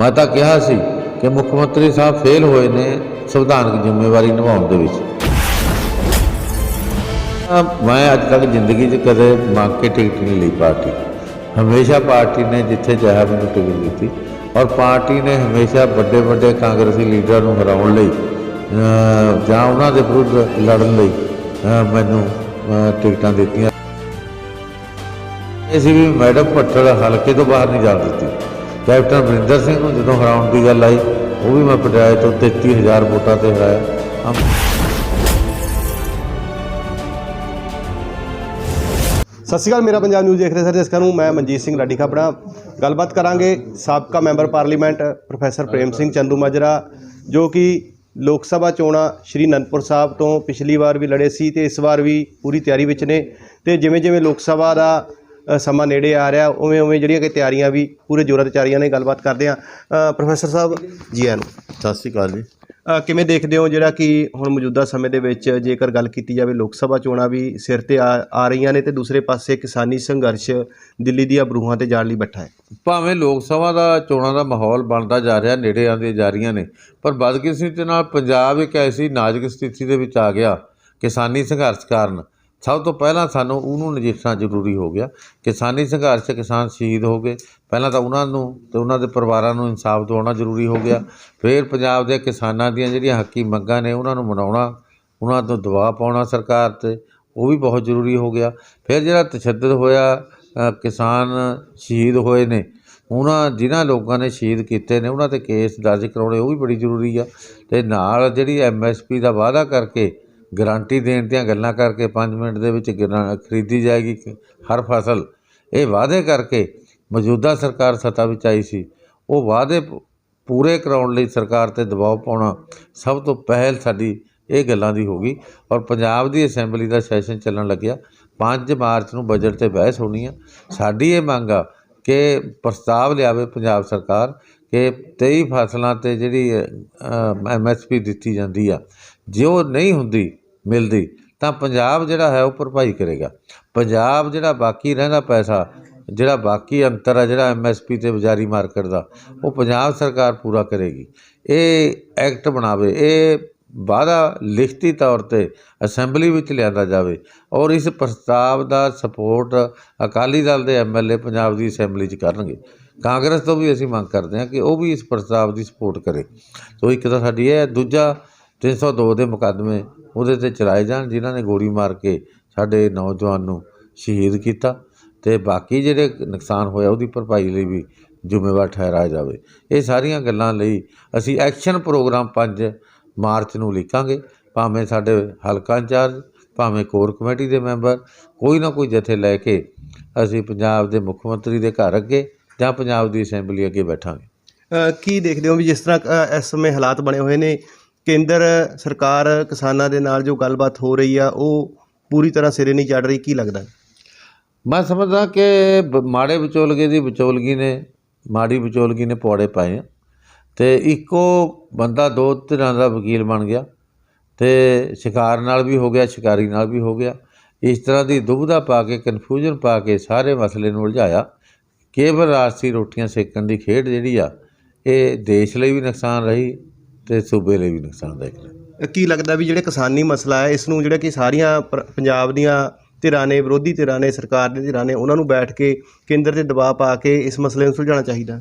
ਮੈਂ ਤਾਂ ਕਿਹਾ ਸੀ ਕਿ ਮੁੱਖ ਮੰਤਰੀ ਸਾਹਿਬ ਫੇਲ ਹੋਏ ਨੇ ਸੰਵਿਧਾਨਕ ਜ਼ਿੰਮੇਵਾਰੀ ਨਿਭਾਉਣ ਦੇ ਵਿੱਚ। ਮੈਂ ਅੱਜ ਤੱਕ ਜ਼ਿੰਦਗੀ 'ਚ ਕਦੇ ਮੰਗ ਕੇ ਟਿਕਟ ਨਹੀਂ ਲਈ ਪਾਰਟੀ। ਹਮੇਸ਼ਾ ਪਾਰਟੀ ਨੇ ਜਿੱਥੇ ਚਾਹਿਆ ਮੈਨੂੰ ਟਿਕਟ ਦਿੱਤੀ ਔਰ ਪਾਰਟੀ ਨੇ ਹਮੇਸ਼ਾ ਵੱਡੇ ਵੱਡੇ ਕਾਂਗਰਸੀ ਲੀਡਰਾਂ ਨੂੰ ਹਰਾਉਣ ਲਈ ਜਾਂ ਉਹਨਾਂ ਦੇ ਵਿਰੁੱਧ ਲੜਨ ਲਈ ਮੈਨੂੰ ਟਿਕਟਾਂ ਦਿੱਤੀਆਂ। ਇਹ ਸੀ ਵੀ ਮੈਡਮ ਭੱਟੜ ਹਲਕੇ ਤੋਂ ਬਾਹਰ ਨਹੀਂ ਜਾਣ ਦਿੱਤੀ ਕੈਪਟਨ ਅਮਰਿੰਦਰ ਸਿੰਘ ਨੂੰ ਜਦੋਂ ਹਰਾਉਣ ਦੀ ਗੱਲ ਆਈ, ਉਹ ਵੀ ਮੈਂ ਪਟਿਆਲੇ ਤੋਂ 33000 ਵੋਟਾਂ ਤੇ ਹਰਾਇਆ। ਸਤਿ ਸ਼੍ਰੀ ਅਕਾਲ, ਮੇਰਾ ਪੰਜਾਬ ਨਿਊਜ਼ ਦੇਖ ਰਹੇ ਸਾਰੇ ਦਰਸ਼ਕਾਂ ਨੂੰ। ਮੈਂ ਮਨਜੀਤ ਸਿੰਘ ਲਾਡੀ ਖਾਪੜਾ ਗੱਲਬਾਤ ਕਰਾਂਗੇ ਸਾਬਕਾ member parliament professor Prem Singh Chandu Majra, ਜੋ ਕਿ ਲੋਕ ਸਭਾ ਚੋਣਾਂ ਸ਼੍ਰੀ ਅਨੰਦਪੁਰ ਸਾਹਿਬ ਤੋਂ ਪਿਛਲੀ ਵਾਰ ਵੀ ਲੜੇ ਸੀ ਤੇ ਇਸ ਵਾਰ ਵੀ ਪੂਰੀ ਤਿਆਰੀ ਵਿੱਚ ਨੇ। ਤੇ ਜਿਵੇਂ ਜਿਵੇਂ ਲੋਕ ਸਭਾ ਦਾ ਸਮਾਂ ਨੇੜੇ ਆ ਰਿਹਾ ਉਵੇਂ ਉਵੇਂ ਜਿਹੜੀਆਂ ਕਿ ਤਿਆਰੀਆਂ ਵੀ ਪੂਰੇ ਜ਼ੋਰਾਂ ਤੇ ਰਹੀਆਂ ਨੇ ਗੱਲਬਾਤ ਕਰਦੇ ਆ ਪ੍ਰੋਫੈਸਰ ਸਾਹਿਬ ਜੀ ਆਇਆਂ ਨੂੰ। ਸਤਿ ਸ਼੍ਰੀ ਅਕਾਲ ਜੀ। ਕਿਵੇਂ ਦੇਖਦੇ ਹੋ ਜਿਹੜਾ ਕਿ ਹੁਣ ਮੌਜੂਦਾ ਸਮੇਂ ਦੇ ਵਿੱਚ ਜੇਕਰ ਗੱਲ ਕੀਤੀ ਜਾਵੇ ਲੋਕ ਸਭਾ ਚੋਣਾਂ ਵੀ ਸਿਰ ਤੇ ਆ ਰਹੀਆਂ ਨੇ ਤੇ ਦੂਸਰੇ ਪਾਸੇ ਕਿਸਾਨੀ ਸੰਘਰਸ਼ ਦਿੱਲੀ ਦੀਆਂ ਬਰੂਹਾਂ ਤੇ ਜਾਣ ਲਈ ਬੈਠਾ ਹੈ। ਭਾਵੇਂ ਲੋਕ ਸਭਾ ਦਾ ਚੋਣਾਂ ਦਾ ਮਾਹੌਲ ਬਣਦਾ ਜਾ ਰਿਹਾ ਨੇੜੇ ਆਉਂਦੀਆਂ ਜਾ ਰਹੀਆਂ ਨੇ ਪਰ ਬਦਕਿਸਮਤੀ ਨਾਲ ਪੰਜਾਬ ਇੱਕ ਐਸੀ ਨਾਜ਼ੁਕ ਸਥਿਤੀ ਦੇ ਵਿੱਚ ਆ ਗਿਆ ਕਿਸਾਨੀ ਸੰਘਰਸ਼ ਕਾਰਨ। ਸਭ ਤੋਂ ਪਹਿਲਾਂ ਸਾਨੂੰ ਉਹਨੂੰ ਨਜਿੱਠਣਾ ਜ਼ਰੂਰੀ ਹੋ ਗਿਆ। ਕਿਸਾਨੀ ਸੰਘਰਸ਼ 'ਚ ਕਿਸਾਨ ਸ਼ਹੀਦ ਹੋ ਗਏ। ਪਹਿਲਾਂ ਤਾਂ ਉਹਨਾਂ ਨੂੰ ਤੇ ਉਹਨਾਂ ਦੇ ਪਰਿਵਾਰਾਂ ਨੂੰ ਇਨਸਾਫ ਦਿਵਾਉਣਾ ਜ਼ਰੂਰੀ ਹੋ ਗਿਆ। ਫਿਰ ਪੰਜਾਬ ਦੇ ਕਿਸਾਨਾਂ ਦੀਆਂ ਜਿਹੜੀਆਂ ਹੱਕੀ ਮੰਗਾਂ ਨੇ ਉਹਨਾਂ ਨੂੰ ਮਨਾਉਣਾ, ਉਹਨਾਂ ਤੋਂ ਦਬਾਅ ਪਾਉਣਾ ਸਰਕਾਰ ਤੇ, ਉਹ ਵੀ ਬਹੁਤ ਜ਼ਰੂਰੀ ਹੋ ਗਿਆ। ਫਿਰ ਜਿਹੜਾ ਤਸ਼ੱਦਦ ਹੋਇਆ ਕਿਸਾਨ ਸ਼ਹੀਦ ਹੋਏ ਨੇ, ਉਹਨਾਂ ਜਿਨ੍ਹਾਂ ਲੋਕਾਂ ਨੇ ਸ਼ਹੀਦ ਕੀਤੇ ਨੇ, ਉਹਨਾਂ ਤੇ ਕੇਸ ਦਰਜ ਕਰਾਉਣੇ ਉਹ ਵੀ ਬੜੀ ਜ਼ਰੂਰੀ ਆ। ਤੇ ਨਾਲ ਜਿਹੜੀ ਐਮਐਸਪੀ ਦਾ ਵਾਅਦਾ ਕਰਕੇ ਗਾਰੰਟੀ ਦੇਣ ਦੀਆਂ ਗੱਲਾਂ ਕਰਕੇ 5 ਮਿੰਟ ਦੇ ਵਿੱਚ ਗਰਾਂ- ਖਰੀਦੀ ਜਾਏਗੀ ਹਰ ਫਸਲ। ਇਹ ਵਾਅਦੇ ਕਰਕੇ ਮੌਜੂਦਾ ਸਰਕਾਰ ਸੱਤਾ ਵਿੱਚ ਆਈ ਸੀ। ਉਹ ਵਾਅਦੇ ਪੂਰੇ ਕਰਾਉਣ ਲਈ ਸਰਕਾਰ ਤੇ ਦਬਾਅ ਪਾਉਣਾ ਸਭ ਤੋਂ ਪਹਿਲ ਸਾਡੀ ਇਹ ਗੱਲਾਂ ਦੀ ਹੋਗੀ ਔਰ ਪੰਜਾਬ ਦੀ ਅਸੈਂਬਲੀ ਦਾ ਸੈਸ਼ਨ ਚੱਲਣ ਲੱਗਿਆ। 5 ਮਾਰਚ ਨੂੰ ਬਜਟ ਤੇ ਬਹਿਸ ਹੋਣੀ ਆ। ਸਾਡੀ ਇਹ ਮੰਗ ਆ ਕਿ ਪ੍ਰਸਤਾਵ ਲਿਆਵੇ ਪੰਜਾਬ ਸਰਕਾਰ ਕਿ 23 ਫਸਲਾਂ ਤੇ ਜਿਹੜੀ ਐਮਐਸਪੀ ਦਿੱਤੀ ਜਾਂਦੀ ਆ, ਜੇ ਉਹ ਨਹੀਂ ਹੁੰਦੀ ਮਿਲਦੀ, ਤਾਂ ਪੰਜਾਬ ਜਿਹੜਾ ਹੈ ਉਹ ਭਰਪਾਈ ਕਰੇਗਾ। ਪੰਜਾਬ ਜਿਹੜਾ ਬਾਕੀ ਰਹਿੰਦਾ ਪੈਸਾ, ਜਿਹੜਾ ਬਾਕੀ ਅੰਤਰ ਆ, ਜਿਹੜਾ ਐਮਐਸਪੀ ਤੇ ਬਾਜ਼ਾਰੀ ਮਾਰਕੀਟ ਦਾ, ਉਹ ਪੰਜਾਬ ਸਰਕਾਰ ਪੂਰਾ ਕਰੇਗੀ। ਇਹ ਐਕਟ ਬਣਾਵੇ, ਇਹ ਵਾਅਦਾ ਲਿਖਤੀ ਤੌਰ ਤੇ ਅਸੈਂਬਲੀ ਵਿੱਚ ਲਿਆਂਦਾ ਜਾਵੇ ਔਰ ਇਸ ਪ੍ਰਸਤਾਵ ਦਾ ਸਪੋਰਟ ਅਕਾਲੀ ਦਲ ਦੇ ਐਮਐਲਏ ਪੰਜਾਬ ਦੀ ਅਸੈਂਬਲੀ 'ਚ ਕਰਨਗੇ। ਕਾਂਗਰਸ ਤੋਂ ਵੀ ਅਸੀਂ ਮੰਗ ਕਰਦੇ ਹਾਂ ਕਿ ਉਹ ਵੀ ਇਸ ਪ੍ਰਸਤਾਵ ਦੀ ਸਪੋਰਟ ਕਰੇ। ਸੋ ਇੱਕ ਤਾਂ ਸਾਡੀ ਇਹ ਹੈ, ਦੂਜਾ 302 ਦੇ ਮੁਕੱਦਮੇ ਉਹਦੇ ਤੇ ਚਲਾਏ ਜਾਣ, ਜਿਨ੍ਹਾਂ ਨੇ ਗੋਲੀ ਮਾਰ ਕੇ ਸਾਡੇ ਨੌਜਵਾਨ ਨੂੰ ਸ਼ਹੀਦ ਕੀਤਾ ਤੇ ਬਾਕੀ ਜਿਹੜੇ ਨੁਕਸਾਨ ਹੋਇਆ ਉਹਦੀ ਭਰਪਾਈ ਲਈ ਵੀ ਜ਼ਿੰਮੇਵਾਰ ਠਹਿਰਾਇਆ ਜਾਵੇ। ਇਹ ਸਾਰੀਆਂ ਗੱਲਾਂ ਲਈ ਅਸੀਂ ਐਕਸ਼ਨ ਪ੍ਰੋਗਰਾਮ 5 ਮਾਰਚ ਨੂੰ ਲਿਖਾਂਗੇ। ਭਾਵੇਂ ਸਾਡੇ ਹਲਕਾ ਇੰਚਾਰਜ, ਭਾਵੇਂ ਕੋਰ ਕਮੇਟੀ ਦੇ ਮੈਂਬਰ, ਕੋਈ ਨਾ ਕੋਈ ਜਥੇ ਲੈ ਕੇ ਅਸੀਂ ਪੰਜਾਬ ਦੇ ਮੁੱਖ ਮੰਤਰੀ ਦੇ ਘਰ ਅੱਗੇ ਜਾਂ ਪੰਜਾਬ ਦੀ ਅਸੈਂਬਲੀ ਅੱਗੇ ਬੈਠਾਂਗੇ। ਕੀ ਦੇਖਦੇ ਹੋ ਵੀ ਜਿਸ ਤਰ੍ਹਾਂ ਇਸ ਸਮੇਂ ਹਾਲਾਤ ਬਣੇ ਹੋਏ ਨੇ? ਕੇਂਦਰ ਸਰਕਾਰ ਕਿਸਾਨਾਂ ਦੇ ਨਾਲ ਜੋ ਗੱਲਬਾਤ ਹੋ ਰਹੀ ਆ, ਉਹ ਪੂਰੀ ਤਰ੍ਹਾਂ ਸਿਰੇ ਨਹੀਂ ਚੜ ਰਹੀ, ਕੀ ਲੱਗਦਾ? ਮੈਂ ਸਮਝਦਾ ਕਿ ਬ- ਮਾੜੇ ਵਿਚੋਲਗੇ ਦੀ ਵਿਚੋਲਗੀ ਨੇ, ਮਾੜੀ ਵਿਚੋਲਗੀ ਨੇ ਪੌੜੇ ਪਾਏ ਆ। ਤੇ ਇੱਕੋ ਬੰਦਾ ਦੋ ਧਿਰਾਂ ਦਾ ਵਕੀਲ ਬਣ ਗਿਆ ਤੇ ਸ਼ਿਕਾਰ ਨਾਲ ਵੀ ਹੋ ਗਿਆ, ਸ਼ਿਕਾਰੀ ਨਾਲ ਵੀ ਹੋ ਗਿਆ। ਇਸ ਤਰ੍ਹਾਂ ਦੀ ਦੁਬਧਾ ਪਾ ਕੇ ਕਨਫਿਊਜ਼ਨ ਪਾ ਕੇ ਸਾਰੇ ਮਸਲੇ ਨੂੰ ਉਲਝਾਇਆ। ਕੇਵਲ ਰਾਜਸੀ ਰੋਟੀਆਂ ਸੇਕਣ ਦੀ ਖੇਡ ਜਿਹੜੀ ਆ, ਇਹ ਦੇਸ਼ ਲਈ ਵੀ ਨੁਕਸਾਨ ਰਹੀ ਤੇ ਸੂਬੇ ਲਈ ਵੀ ਨੁਕਸਾਨਦਾਇਕ ਰਹੀ ਅ, ਕੀ ਲੱਗਦਾ ਵੀ ਜਿਹੜੇ ਕਿਸਾਨੀ ਮਸਲਾ ਹੈ ਇਸ ਨੂੰ ਜਿਹੜਾ ਕਿ ਸਾਰੀਆਂ ਪਰ- ਪੰਜਾਬ ਦੀਆਂ ਧਿਰਾਂ ਨੇ ਵਿਰੋਧੀ ਧਿਰਾਂ ਨੇ ਸਰਕਾਰ ਦੇ ਧਿਰਾਂ ਨੇ ਉਹਨਾਂ ਨੂੰ ਬੈਠ ਕੇ ਕੇਂਦਰ ਤੇ ਦਬਾਅ ਪਾ ਕੇ ਇਸ ਮਸਲੇ ਨੂੰ ਸੁਲਝਾਉਣਾ ਚਾਹੀਦਾ?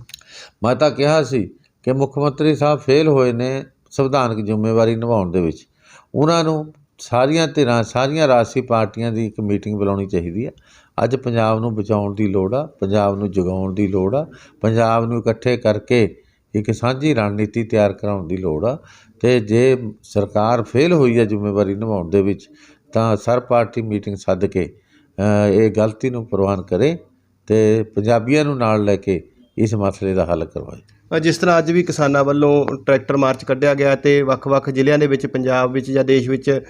ਮੈਂ ਤਾਂ ਕਿਹਾ ਸੀ ਕਿ ਮੁੱਖ ਮੰਤਰੀ ਸਾਹਿਬ ਫੇਲ ਹੋਏ ਨੇ ਸੰਵਿਧਾਨਕ ਜ਼ਿੰਮੇਵਾਰੀ ਨਿਭਾਉਣ ਦੇ ਵਿੱਚ। ਉਹਨਾਂ ਨੂੰ ਸਾਰੀਆਂ ਧਿਰਾਂ ਸਾਰੀਆਂ ਰਾਜਸੀ ਪਾਰਟੀਆਂ ਦੀ ਇੱਕ ਮੀਟਿੰਗ ਬੁਲਾਉਣੀ ਚਾਹੀਦੀ ਹੈ। ਅੱਜ ਪੰਜਾਬ ਨੂੰ ਬਚਾਉਣ ਦੀ ਲੋੜ ਆ ਪੰਜਾਬ ਨੂੰ ਜਗਾਉਣ ਦੀ ਲੋੜ ਆ ਪੰਜਾਬ ਨੂੰ ਇਕੱਠੇ ਕਰਕੇ ਇੱਕ ਸਾਂਝੀ ਰਣਨੀਤੀ ਤਿਆਰ ਕਰਾਉਣ ਦੀ ਲੋੜ ਆ ਤੇ ਜੇ ਸਰਕਾਰ ਫੇਲ ਹੋਈ ਹੈ ਜ਼ਿੰਮੇਵਾਰੀ ਨਿਭਾਉਣ ਦੇ ਵਿੱਚ ਤਾਂ ਸਰ ਪਾਰਟੀ ਮੀਟਿੰਗ ਸੱਦ ਕੇ ਇਹ ਗਲਤੀ ਨੂੰ ਪ੍ਰਵਾਨ ਕਰੇ ਤੇ ਪੰਜਾਬੀਆਂ ਨੂੰ ਨਾਲ ਲੈ ਕੇ ਇਸ ਮਸਲੇ ਦਾ ਹੱਲ ਕਰਵਾਏ। ਜਿਸ ਤਰ੍ਹਾਂ ਅੱਜ ਵੀ ਕਿਸਾਨਾਂ ਵੱਲੋਂ ਟਰੈਕਟਰ ਮਾਰਚ ਕੱਢਿਆ ਗਿਆ ਤੇ ਵੱਖ-ਵੱਖ ਜ਼ਿਲ੍ਹਿਆਂ ਦੇ ਵਿੱਚ ਪੰਜਾਬ ਵਿੱਚ ਜਾਂ ਦੇਸ਼ ਵਿੱਚ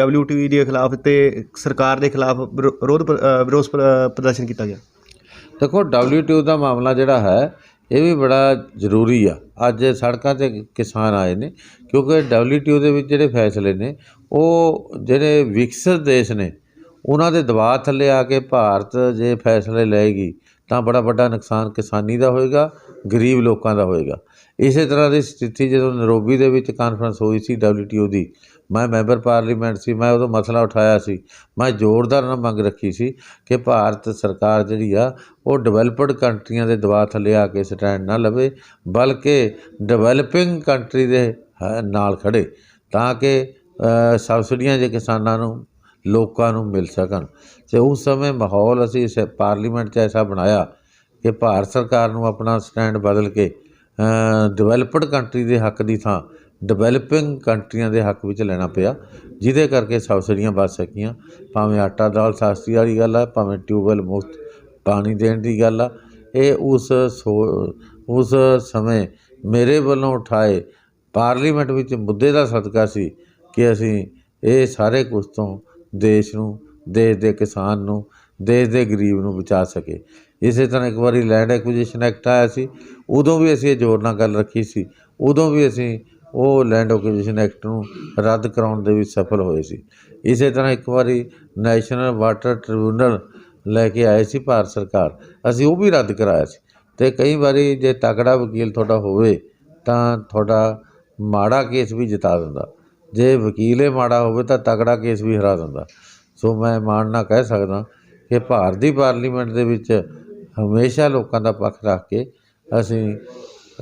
WTO ਦੇ ਖਿਲਾਫ ਤੇ ਸਰਕਾਰ ਦੇ ਖਿਲਾਫ ਵਿਰੋ- ਵਿਰੋਧ ਵਿਰੋਧ ਪ੍ਰਦਰਸ਼ਨ ਕੀਤਾ ਗਿਆ। ਦੇਖੋ WTO ਦਾ ਮਾਮਲਾ ਜਿਹੜਾ ਹੈ ਇਹ ਵੀ ਬੜਾ ਜ਼ਰੂਰੀ ਆ। ਅੱਜ ਸੜਕਾਂ ਤੇ ਕਿਸਾਨ ਆਏ ਨੇ, ਕਿਉਂਕਿ WTO ਦੇ ਵਿੱਚ ਜਿਹੜੇ ਫੈਸਲੇ ਨੇ, ਉਹ ਜਿਹੜੇ ਵਿਕਸਿਤ ਦੇਸ਼ ਨੇ, ਉਹਨਾਂ ਦੇ ਦਬਾਅ ਥੱਲੇ ਆ ਕੇ ਭਾਰਤ ਜੇ ਫੈਸਲੇ ਲਏਗੀ, ਤਾਂ ਬੜਾ ਵੱਡਾ ਨੁਕਸਾਨ ਕਿਸਾਨੀ ਦਾ ਹੋਏਗਾ, ਗਰੀਬ ਲੋਕਾਂ ਦਾ ਹੋਏਗਾ। ਇਸੇ ਤਰ੍ਹਾਂ ਦੀ ਸਥਿਤੀ ਜਦੋਂ ਨਰੋਬੀ ਦੇ ਵਿੱਚ ਕਾਨਫਰੰਸ ਹੋਈ ਸੀ WTO ਦੀ ਮੈਂ ਮੈਂਬਰ ਪਾਰਲੀਮੈਂਟ ਸੀ, ਮੈਂ ਉਦੋਂ ਮਸਲਾ ਉਠਾਇਆ ਸੀ। ਮੈਂ ਜ਼ੋਰਦਾਰ ਨਾਲ ਮੰਗ ਰੱਖੀ ਸੀ ਕਿ ਭਾਰਤ ਸਰਕਾਰ ਜਿਹੜੀ ਆ, ਉਹ ਡਿਵੈਲਪਡ ਕੰਟਰੀਆਂ ਦੇ ਦਬਾਅ ਥੱਲੇ ਆ ਕੇ ਸਟੈਂਡ ਨਾ ਲਵੇ, ਬਲਕਿ ਡਿਵੈਲਪਿੰਗ ਕੰਟਰੀ ਦੇ ਨਾਲ ਖੜੇ ਤਾਂ ਕਿ ਸਬਸਿਡੀਆਂ ਜੇ ਕਿਸਾਨਾਂ ਨੂੰ, ਲੋਕਾਂ ਨੂੰ ਮਿਲ ਸਕਣ। ਤੇ ਉਸ ਸਮੇਂ ਮਾਹੌਲ ਅਸੀਂ ਇਸ ਪਾਰਲੀਮੈਂਟ 'ਚ ਐਸਾ ਬਣਾਇਆ ਕਿ ਭਾਰਤ ਸਰਕਾਰ ਨੂੰ ਆਪਣਾ ਸਟੈਂਡ ਬਦਲ ਕੇ ਡਿਵੈਲਪਡ ਕੰਟਰੀ ਦੇ ਹੱਕ ਦੀ ਥਾਂ ਡਿਵੈਲਪਿੰਗ ਕੰਟਰੀਆਂ ਦੇ ਹੱਕ ਵਿੱਚ ਲੈਣਾ ਪਿਆ, ਜਿਹਦੇ ਕਰਕੇ ਸਬਸਿਡੀਆਂ ਵੱਧ ਸਕੀਆਂ। ਭਾਵੇਂ ਆਟਾ ਦਾਲ ਸਸਤੀ ਵਾਲੀ ਗੱਲ ਆ, ਭਾਵੇਂ ਟਿਊਬਵੈੱਲ ਮੁਫਤ ਪਾਣੀ ਦੇਣ ਦੀ ਗੱਲ ਆ, ਇਹ ਉਸ ਸੋ- ਉਸ ਸਮੇਂ ਮੇਰੇ ਵੱਲੋਂ ਉਠਾਏ ਪਾਰਲੀਮੈਂਟ ਵਿੱਚ ਮੁੱਦੇ ਦਾ ਸਦਕਾ ਸੀ ਕਿ ਅਸੀਂ ਇਹ ਸਾਰੇ ਕੁਝ ਤੋਂ ਦੇਸ਼ ਨੂੰ, ਦੇਸ਼ ਦੇ ਕਿਸਾਨ ਨੂੰ, ਦੇਸ਼ ਦੇ ਗਰੀਬ ਨੂੰ ਬਚਾ ਸਕੇ ਇਸੇ ਤਰ੍ਹਾਂ ਇੱਕ ਵਾਰੀ ਲੈਂਡ ਐਕੁਜੀਸ਼ਨ ਐਕਟ ਆਇਆ ਸੀ, ਉਦੋਂ ਵੀ ਅਸੀਂ ਇਹ ਜ਼ੋਰ ਨਾਲ ਗੱਲ ਰੱਖੀ ਸੀ, ਉਦੋਂ ਵੀ ਅਸੀਂ ਉਹ ਲੈਂਡ ਐਕੁਜੀਸ਼ਨ ਐਕਟ ਨੂੰ ਰੱਦ ਕਰਾਉਣ ਦੇ ਵਿੱਚ ਸਫਲ ਹੋਏ ਸੀ। ਇਸੇ ਤਰ੍ਹਾਂ ਇੱਕ ਵਾਰੀ ਨੈਸ਼ਨਲ ਵਾਟਰ ਟ੍ਰਿਬਿਊਨਲ ਲੈ ਕੇ ਆਏ ਸੀ ਭਾਰਤ ਸਰਕਾਰ। ਅਸੀਂ ਉਹ ਵੀ ਰੱਦ ਕਰਾਇਆ ਸੀ ਤੇ ਕਈ ਵਾਰੀ ਜੇ ਤਕੜਾ ਵਕੀਲ ਤੁਹਾਡਾ ਹੋਵੇ ਤਾਂ ਤੁਹਾਡਾ ਮਾੜਾ ਕੇਸ ਵੀ ਜਿਤਾ ਦਿੰਦਾ। ਜੇ ਵਕੀਲੇ ਮਾੜਾ ਹੋਵੇ ਤਾਂ ਤਕੜਾ ਕੇਸ ਵੀ ਹਰਾ ਦਿੰਦਾ। ਸੋ ਮੈਂ ਮਾਣ ਨਾਲ ਕਹਿ ਸਕਦਾ ਕਿ ਭਾਰਤ ਦੀ ਪਾਰਲੀਮੈਂਟ ਦੇ ਵਿੱਚ ਹਮੇਸ਼ਾ ਲੋਕਾਂ ਦਾ ਪੱਖ ਰੱਖ ਕੇ ਅਸੀਂ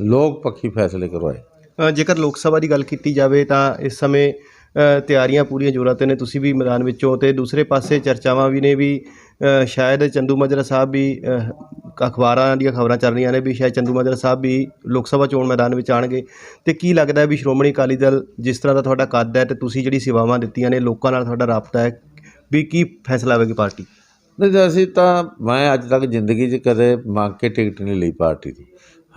ਲੋਕ ਪੱਖੀ ਫੈਸਲੇ ਕਰਵਾਏ। ਜੇਕਰ ਲੋਕ ਸਭਾ ਦੀ ਗੱਲ ਕੀਤੀ ਜਾਵੇ ਤਾਂ ਇਸ ਸਮੇਂ ਤਿਆਰੀਆਂ ਪੂਰੀਆਂ ਜ਼ੋਰਾਂ ਤੇ ਨੇ, ਤੁਸੀਂ ਵੀ ਮੈਦਾਨ ਵਿੱਚੋਂ ਤੇ ਦੂਸਰੇ ਪਾਸੇ ਚਰਚਾਵਾਂ ਵੀ ਨੇ ਵੀ ਸ਼ਾਇਦ ਚੰਦੂ ਮਾਜਰਾ ਸਾਹਿਬ ਵੀ ਅਖਬਾਰਾਂ ਦੀਆਂ ਖਬਰਾਂ ਚੱਲ ਰਹੀਆਂ ਨੇ ਵੀ ਸ਼ਾਇਦ ਚੰਦੂ ਮਾਜਰਾ ਸਾਹਿਬ ਵੀ ਲੋਕ ਸਭਾ ਚੋਣ ਮੈਦਾਨ ਵਿੱਚ ਆਣਗੇ ਤੇ ਕੀ ਲੱਗਦਾ ਵੀ ਸ਼੍ਰੋਮਣੀ ਅਕਾਲੀ ਦਲ ਜਿਸ ਤਰ੍ਹਾਂ ਦਾ ਤੁਹਾਡਾ ਕੱਦ ਹੈ ਤੇ ਤੁਸੀਂ ਜਿਹੜੀ ਸੇਵਾਵਾਂ ਦਿੱਤੀਆਂ ਨੇ, ਲੋਕਾਂ ਨਾਲ ਤੁਹਾਡਾ ਰਾਬਤਾ ਹੈ, ਵੀ ਕੀ ਫੈਸਲਾ ਲਵੇਗੀ ਪਾਰਟੀ? ਨਹੀਂ ਤਾਂ ਅਸੀਂ ਤਾਂ, ਮੈਂ ਅੱਜ ਤੱਕ ਜ਼ਿੰਦਗੀ 'ਚ ਕਦੇ ਮੰਗ ਕੇ ਟਿਕਟ ਨਹੀਂ ਲਈ ਪਾਰਟੀ ਦੀ।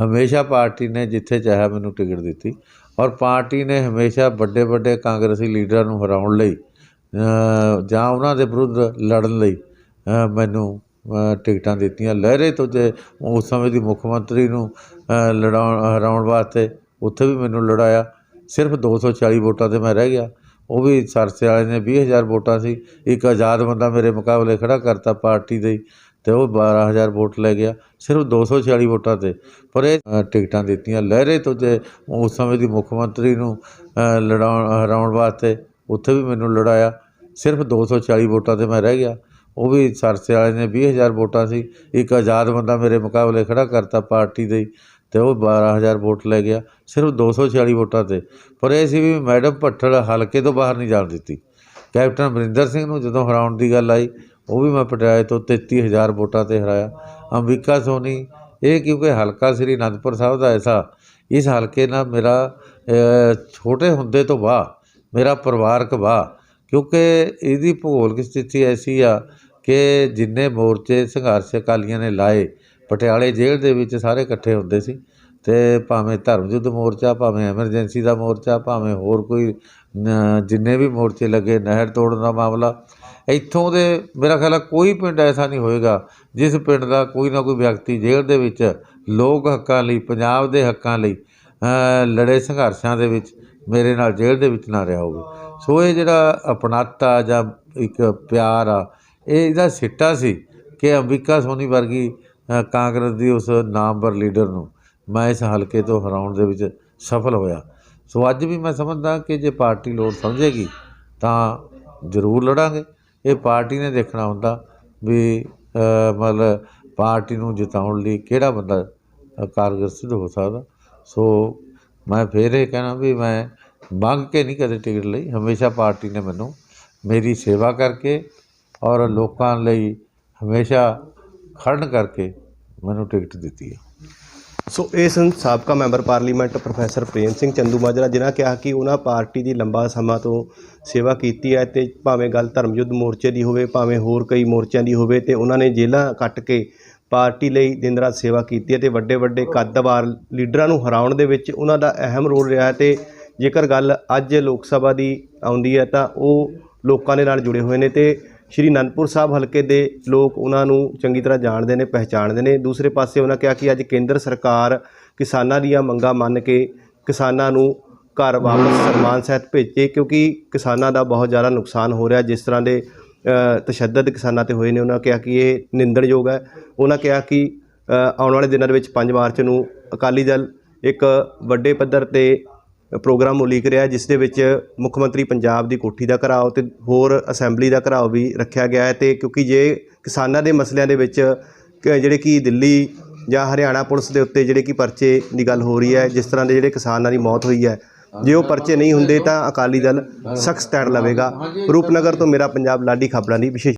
ਹਮੇਸ਼ਾ ਪਾਰਟੀ ਨੇ ਜਿੱਥੇ ਚਾਹਿਆ ਮੈਨੂੰ ਟਿਕਟ ਦਿੱਤੀ ਔਰ ਪਾਰਟੀ ਨੇ ਹਮੇਸ਼ਾ ਵੱਡੇ ਵੱਡੇ ਕਾਂਗਰਸੀ ਲੀਡਰਾਂ ਨੂੰ ਹਰਾਉਣ ਲਈ ਜਾਂ ਉਹਨਾਂ ਦੇ ਵਿਰੁੱਧ ਲੜਨ ਲਈ ਮੈਨੂੰ ਟਿਕਟਾਂ ਦਿੱਤੀਆਂ। ਲਹਿਰੇ ਤੋਂ ਜੇ ਉਸ ਸਮੇਂ ਦੀ ਮੁੱਖ ਮੰਤਰੀ ਨੂੰ ਲੜਾਉਣ, ਹਰਾਉਣ ਵਾਸਤੇ ਉੱਥੇ ਵੀ ਮੈਨੂੰ ਲੜਾਇਆ। ਸਿਰਫ 240 ਵੋਟਾਂ ਤੇ ਮੈਂ ਰਹਿ ਗਿਆ। ਉਹ ਵੀ ਸਰਸੇ ਵਾਲੇ ਨੇ 20000 ਵੋਟਾਂ ਸੀ। ਇੱਕ ਆਜ਼ਾਦ ਬੰਦਾ ਮੇਰੇ ਮੁਕਾਬਲੇ ਖੜਾ ਕਰਤਾ ਪਾਰਟੀ ਦੇ ਤੇ ਉਹ 12000 ਵੋਟ ਲੈ ਗਿਆ, ਸਿਰਫ 240 ਵੋਟਾਂ ਤੇ। ਪਰ ਇਹ ਟਿਕਟਾਂ ਦਿੱਤੀਆਂ। ਲਹਿਰੇ ਤੋਂ ਜੇ ਉਸ ਸਮੇਂ ਦੀ ਮੁੱਖ ਮੰਤਰੀ ਨੂੰ ਲੜਾਉਣ, ਹਰਾਉਣ ਵਾਸਤੇ ਉੱਥੇ ਵੀ ਮੈਨੂੰ ਲੜਾਇਆ। ਸਿਰਫ 240 ਵੋਟਾਂ ਤੇ ਮੈਂ ਰਹਿ ਗਿਆ। ਉਹ ਵੀ ਸਰਸੇ ਵਾਲੇ ਨੇ 20000 ਵੋਟਾਂ ਸੀ। ਇੱਕ ਆਜ਼ਾਦ ਬੰਦਾ ਮੇਰੇ ਮੁਕਾਬਲੇ ਖੜਾ ਕਰਤਾ ਪਾਰਟੀ ਦੇ ਹੀ ਤੇ ਉਹ 12000 ਵੋਟ ਲੈ ਗਿਆ, ਸਿਰਫ 240 ਵੋਟਾਂ ਤੇ। ਪਰ ਇਹ ਸੀ ਵੀ ਮੈਡਮ ਭੱਠਲ ਹਲਕੇ ਤੋਂ ਬਾਹਰ ਨਹੀਂ ਜਾਣ ਦਿੱਤੀ। ਕੈਪਟਨ ਅਮਰਿੰਦਰ ਸਿੰਘ ਨੂੰ ਜਦੋਂ ਹਰਾਉਣ ਦੀ ਗੱਲ ਆਈ ਉਹ ਵੀ ਮੈਂ ਪਟਿਆਲੇ ਤੋਂ 33000 ਵੋਟਾਂ ਤੇ ਹਰਾਇਆ। ਅੰਬਿਕਾ ਸੋਨੀ, ਇਹ ਕਿਉਂਕਿ ਹਲਕਾ ਸ੍ਰੀ ਅਨੰਦਪੁਰ ਸਾਹਿਬ ਦਾ ਐਸਾ, ਇਸ ਹਲਕੇ ਨਾਲ ਮੇਰਾ ਛੋਟੇ ਹੁੰਦੇ ਤੋਂ ਬਾਅਦ ਮੇਰਾ ਪਰਿਵਾਰਕ ਵਾਹ ਕਿਉਂਕਿ ਇਹਦੀ ਭੂਗੋਲਿਕ ਸਥਿਤੀ ਐਸੀ ਆ ਕਿ ਜਿੰਨੇ ਮੋਰਚੇ ਸੰਘਰਸ਼ ਅਕਾਲੀਆਂ ਨੇ ਲਾਏ, ਪਟਿਆਲੇ ਜੇਲ੍ਹ ਦੇ ਵਿੱਚ ਸਾਰੇ ਇਕੱਠੇ ਹੁੰਦੇ ਸੀ। ਤੇ ਭਾਵੇਂ ਧਰਮ ਯੁੱਧ ਮੋਰਚਾ, ਭਾਵੇਂ ਐਮਰਜੈਂਸੀ ਦਾ ਮੋਰਚਾ, ਭਾਵੇਂ ਹੋਰ ਕੋਈ ਜਿੰਨੇ ਵੀ ਮੋਰਚੇ ਲੱਗੇ, ਨਹਿਰ ਤੋੜਨ ਦਾ ਮਾਮਲਾ ਇੱਥੋਂ ਦੇ ਮੇਰਾ ਖਿਆਲ ਆ ਕੋਈ ਪਿੰਡ ਐਸਾ ਨਹੀਂ ਹੋਏਗਾ ਜਿਸ ਪਿੰਡ ਦਾ ਕੋਈ ਨਾ ਕੋਈ ਵਿਅਕਤੀ ਜੇਲ੍ਹ ਦੇ ਵਿੱਚ ਲੋਕ ਹੱਕਾਂ ਲਈ, ਪੰਜਾਬ ਦੇ ਹੱਕਾਂ ਲਈ ਲੜੇ ਸੰਘਰਸ਼ਾਂ ਦੇ ਵਿੱਚ ਮੇਰੇ ਨਾਲ ਜੇਲ੍ਹ ਦੇ ਵਿੱਚ ਨਾ ਰਿਹਾ ਹੋਵੇ। ਸੋ ਇਹ ਜਿਹੜਾ ਅਪਣਾਤਾ ਜਾਂ ਇੱਕ ਪਿਆਰ ਆ, ਇਹ ਇਹਦਾ ਸਿੱਟਾ ਸੀ ਕਿ ਅੰਬਿਕਾ ਸੋਨੀ ਵਰਗੀ ਕਾਂਗਰਸ ਦੀ ਉਸ ਨਾਮਵਰ ਲੀਡਰ ਨੂੰ ਮੈਂ ਇਸ ਹਲਕੇ ਤੋਂ ਹਰਾਉਣ ਦੇ ਵਿੱਚ ਸਫਲ ਹੋਇਆ। ਸੋ ਅੱਜ ਵੀ ਮੈਂ ਸਮਝਦਾ ਕਿ ਜੇ ਪਾਰਟੀ ਲੋੜ ਸਮਝੇਗੀ ਤਾਂ ਜ਼ਰੂਰ ਲੜਾਂਗੇ। ਇਹ ਪਾਰਟੀ ਨੇ ਦੇਖਣਾ ਹੁੰਦਾ ਵੀ ਮਤਲਬ ਪਾਰਟੀ ਨੂੰ ਜਿਤਾਉਣ ਲਈ ਕਿਹੜਾ ਬੰਦਾ ਕਾਰਗਰ ਸਿੱਧ ਹੋ ਸਕਦਾ। ਸੋ ਮੈਂ ਫੇਰ ਇਹ ਕਹਿਣਾ ਵੀ ਮੈਂ ਮੰਗ ਕੇ ਨਹੀਂ ਕਦੇ ਟਿਕਟ ਲਈ। ਹਮੇਸ਼ਾ ਪਾਰਟੀ ਨੇ ਮੈਨੂੰ ਮੇਰੀ ਸੇਵਾ ਕਰਕੇ ਔਰ ਲੋਕਾਂ ਲਈ ਹਮੇਸ਼ਾ ਖੜਨ ਕਰਕੇ ਮੈਨੂੰ ਟਿਕਟ ਦਿੱਤੀ ਹੈ। ਸੋ ਇਹ ਸਨ ਸਾਬਕਾ member parliament professor Prem Singh Chandumajra ਜਿਨ੍ਹਾਂ ਕਿਹਾ ਕਿ ਉਹਨਾਂ ਪਾਰਟੀ ਦੀ ਲੰਬਾ ਸਮਾਂ ਤੋਂ ਸੇਵਾ ਕੀਤੀ ਹੈ ਤੇ ਭਾਵੇਂ ਗੱਲ ਧਰਮ ਯੁੱਧ ਮੋਰਚੇ ਦੀ ਹੋਵੇ, ਭਾਵੇਂ ਹੋਰ ਕਈ ਮੋਰਚਿਆਂ ਦੀ ਹੋਵੇ ਤੇ ਉਹਨਾਂ ਨੇ ਜੇਲ੍ਹਾਂ ਕੱਟ ਕੇ ਪਾਰਟੀ ਲਈ ਦਿਨ ਰਾਤ ਸੇਵਾ ਕੀਤੀ ਹੈ ਤੇ ਵੱਡੇ ਵੱਡੇ ਕੱਦਵਾਰ ਲੀਡਰਾਂ ਨੂੰ ਹਰਾਉਣ ਦੇ ਵਿੱਚ ਉਹਨਾਂ ਦਾ ਅਹਿਮ ਰੋਲ ਰਿਹਾ ਹੈ ਤੇ ਜੇਕਰ ਗੱਲ ਅੱਜ ਲੋਕ ਸਭਾ ਦੀ ਆਉਂਦੀ ਹੈ ਤਾਂ ਉਹ ਲੋਕਾਂ ਦੇ ਨਾਲ ਜੁੜੇ ਹੋਏ ਨੇ ਤੇ ਸ਼੍ਰੀ ਅਨੰਦਪੁਰ ਸਾਹਿਬ ਹਲਕੇ ਦੇ ਲੋਕ ਉਹਨਾਂ ਨੂੰ ਚੰਗੀ ਤਰ੍ਹਾਂ ਜਾਣਦੇ ਨੇ, ਪਹਿਚਾਣਦੇ ਨੇ। ਦੂਸਰੇ ਪਾਸੇ ਉਹਨਾਂ ਕਿਹਾ ਕਿ ਅੱਜ ਕੇਂਦਰ ਸਰਕਾਰ ਕਿਸਾਨਾਂ ਦੀਆਂ ਮੰਗਾਂ ਮੰਨ ਕੇ ਕਿਸਾਨਾਂ ਨੂੰ ਘਰ ਵਾਪਸ ਸਨਮਾਨ ਸਹਿਤ ਭੇਜੇ ਕਿਉਂਕਿ ਕਿਸਾਨਾਂ ਦਾ ਬਹੁਤ ਜ਼ਿਆਦਾ ਨੁਕਸਾਨ ਹੋ ਰਿਹਾ। ਜਿਸ ਤਰ੍ਹਾਂ ਦੇ ਤਸ਼ੱਦਦ ਕਿਸਾਨਾਂ ਤੇ ਹੋਏ ਨੇ, ਉਹਨਾਂ ਕਿਹਾ ਕਿ ਇਹ ਨਿੰਦਣਯੋਗ ਹੈ। ਉਹਨਾਂ ਕਿਹਾ ਕਿ ਆਉਣ ਵਾਲੇ ਦਿਨਾਂ ਦੇ ਵਿੱਚ 5 ਮਾਰਚ ਨੂੰ ਅਕਾਲੀ ਦਲ ਇੱਕ ਵੱਡੇ ਪੱਧਰ ਤੇ ਪ੍ਰੋਗਰਾਮ ਉਲੀਕ ਰਿਹਾ, ਜਿਸ ਦੇ ਵਿੱਚ ਮੁੱਖ ਮੰਤਰੀ ਪੰਜਾਬ ਦੀ ਕੋਠੀ ਦਾ ਘਰਾਓ ਤੇ ਹੋਰ ਅਸੈਂਬਲੀ ਦਾ ਘਰਾਓ ਵੀ ਰੱਖਿਆ ਗਿਆ ਹੈ ਤੇ ਕਿਉਂਕਿ ਜੇ ਕਿਸਾਨਾਂ ਦੇ ਮਸਲਿਆਂ ਦੇ ਵਿੱਚ ਜਿਹੜੇ ਕਿ ਦਿੱਲੀ ਜਾਂ ਹਰਿਆਣਾ ਪੁਲਿਸ ਦੇ ਉੱਤੇ ਜਿਹੜੇ ਕਿ ਪਰਚੇ ਦੀ ਗੱਲ ਹੋ ਰਹੀ ਹੈ, ਜਿਸ ਤਰ੍ਹਾਂ ਦੇ ਜਿਹੜੇ ਕਿਸਾਨਾਂ ਦੀ ਮੌਤ ਹੋਈ ਹੈ, ਜੇ ਉਹ ਪਰਚੇ ਨਹੀਂ ਹੁੰਦੇ ਤਾਂ ਅਕਾਲੀ ਦਲ ਸਖਤ ਸਟੈਂਡ ਲਵੇਗਾ। ਰੂਪਨਗਰ ਤੋਂ ਮੇਰਾ ਪੰਜਾਬ ਲਾਡੀ ਖਬਰਾਂ ਦੀ ਵਿਸ਼ੇਸ਼